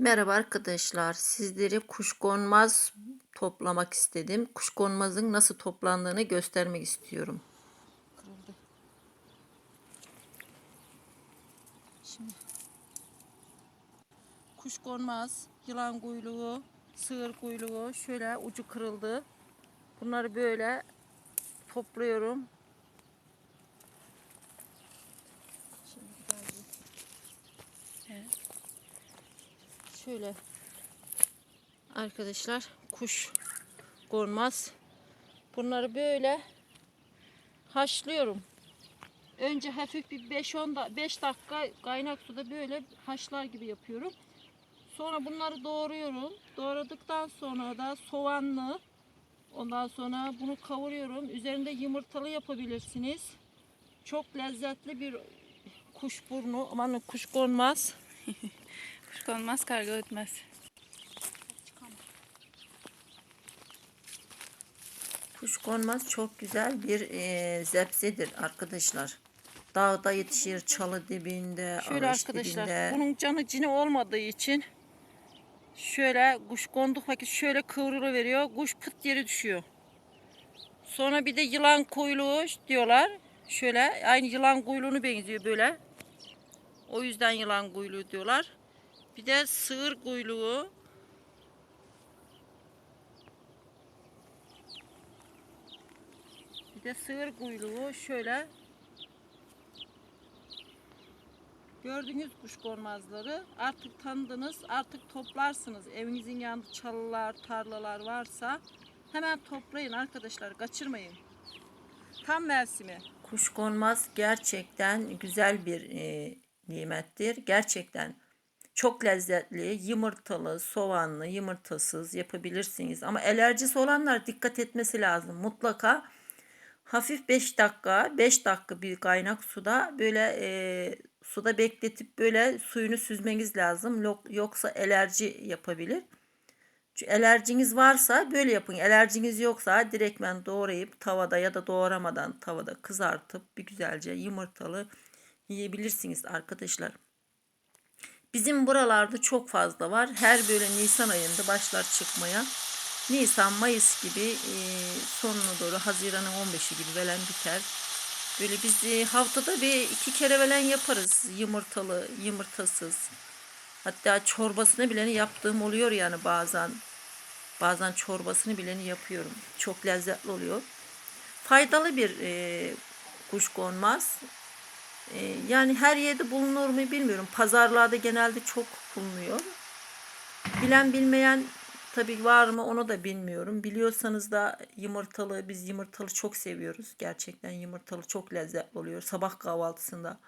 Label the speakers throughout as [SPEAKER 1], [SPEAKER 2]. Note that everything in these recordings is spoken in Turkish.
[SPEAKER 1] Merhaba arkadaşlar. Sizlere kuşkonmaz toplamak istedim. Kuşkonmazın nasıl toplandığını göstermek istiyorum.
[SPEAKER 2] kırıldı. Şimdi kuşkonmaz, yılan kuyruğu, sığır kuyruğu şöyle ucu kırıldı. Bunları böyle topluyorum. Şimdi bir daha bir- Evet. Şöyle arkadaşlar kuş konmaz. Bunları böyle haşlıyorum. Önce hafif bir 5-10 da 5 dakika kaynak suda böyle haşlar gibi yapıyorum. Sonra bunları doğruyorum. Doğradıktan sonra da soğanlı ondan sonra bunu kavuruyorum. Üzerinde yumurtalı yapabilirsiniz. Çok lezzetli bir kuşburnu. Aman kuş konmaz.
[SPEAKER 3] Kuş konmaz, karga ötmez.
[SPEAKER 1] Kuşkonmaz çok güzel bir e, zepsedir arkadaşlar. Dağda yetişir, çalı dibinde,
[SPEAKER 2] Şöyle
[SPEAKER 1] ağaç
[SPEAKER 2] arkadaşlar
[SPEAKER 1] dibinde.
[SPEAKER 2] bunun canı cini olmadığı için şöyle kuş konduk vakit şöyle kıvrılı veriyor. Kuş pıt yeri düşüyor. Sonra bir de yılan kuyruğu diyorlar. Şöyle aynı yılan kuyruğunu benziyor böyle. O yüzden yılan kuyruğu diyorlar. Bir de sığır kuyruğu. Bir de sığır kuyruğu şöyle Gördüğünüz kuşkonmazları artık tanıdınız, artık toplarsınız. Evinizin yanında çalılar, tarlalar varsa hemen toplayın arkadaşlar, kaçırmayın. Tam mevsimi.
[SPEAKER 1] Kuşkonmaz gerçekten güzel bir e, nimettir. Gerçekten çok lezzetli, yumurtalı, soğanlı, yumurtasız yapabilirsiniz. Ama alerjisi olanlar dikkat etmesi lazım. Mutlaka hafif 5 dakika, 5 dakika bir kaynak suda böyle e, suda bekletip böyle suyunu süzmeniz lazım. Yok- Yoksa alerji yapabilir. Çünkü alerjiniz varsa böyle yapın. Alerjiniz yoksa direktmen doğrayıp tavada ya da doğramadan tavada kızartıp bir güzelce yumurtalı yiyebilirsiniz arkadaşlar. Bizim buralarda çok fazla var. Her böyle Nisan ayında başlar çıkmaya. Nisan, Mayıs gibi e, sonuna doğru Haziran'ın 15'i gibi velen biter. Böyle biz e, haftada bir iki kere velen yaparız. Yumurtalı, yumurtasız. Hatta çorbasını bileni yaptığım oluyor yani bazen. Bazen çorbasını bileni yapıyorum. Çok lezzetli oluyor. Faydalı bir e, kuşkonmaz. E, yani her yerde bulunur mu bilmiyorum. Pazarlarda genelde çok bulunuyor. Bilen bilmeyen tabii var mı onu da bilmiyorum. Biliyorsanız da yumurtalı, biz yumurtalı çok seviyoruz. Gerçekten yumurtalı çok lezzetli oluyor. Sabah kahvaltısında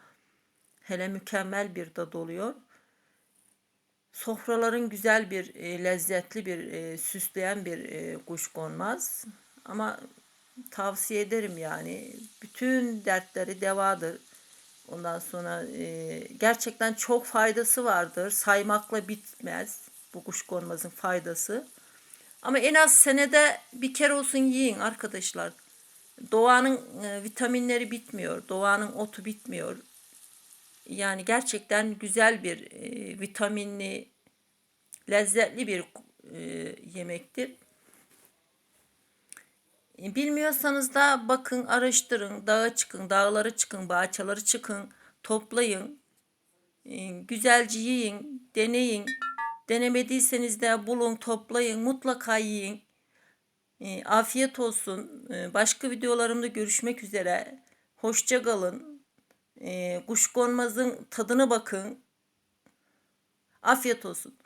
[SPEAKER 1] hele mükemmel bir tadı oluyor. Sofraların güzel bir, e, lezzetli bir, e, süsleyen bir e, kuşkonmaz. Ama tavsiye ederim yani. Bütün dertleri devadır. Ondan sonra e, gerçekten çok faydası vardır. Saymakla bitmez bu kuşkonmazın faydası. Ama en az senede bir kere olsun yiyin arkadaşlar. Doğanın e, vitaminleri bitmiyor. Doğanın otu bitmiyor. Yani gerçekten güzel bir e, vitaminli, lezzetli bir e, yemektir. Bilmiyorsanız da bakın, araştırın, dağa çıkın, dağlara çıkın, bahçeleri çıkın, toplayın. E, Güzelce yiyin, deneyin. Denemediyseniz de bulun, toplayın, mutlaka yiyin. E, Afiyet olsun. E, Başka videolarımda görüşmek üzere. Hoşça kalın. Kuşkonmazın tadına bakın. Afiyet olsun.